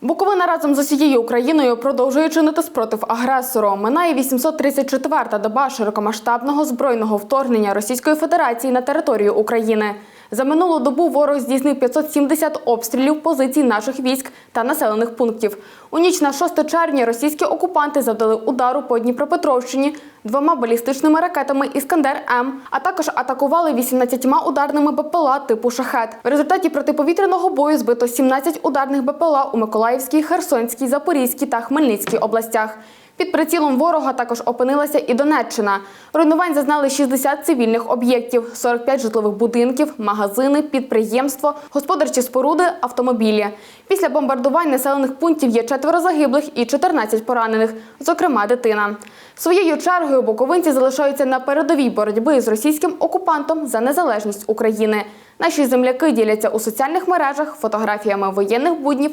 Буковина разом з усією Україною продовжує чинити спротив агресору. Минає 834-та доба широкомасштабного збройного вторгнення Російської Федерації на територію України. За минулу добу ворог здійснив 570 обстрілів позицій наших військ та населених пунктів. У ніч на 6 червня російські окупанти завдали удару по Дніпропетровщині двома балістичними ракетами Іскандер М, а також атакували 18 ударними БПЛА типу Шахет. В результаті протиповітряного бою збито 17 ударних БПЛА у Миколаївській, Херсонській, Запорізькій та Хмельницькій областях. Під прицілом ворога також опинилася і Донеччина. Руйнувань зазнали 60 цивільних об'єктів, 45 житлових будинків, магазини, підприємство, господарчі споруди, автомобілі. Після бомбардувань населених пунктів є четверо загиблих і 14 поранених, зокрема дитина. Своєю чергою буковинці залишаються на передовій боротьби з російським окупантом за незалежність України. Наші земляки діляться у соціальних мережах фотографіями воєнних буднів,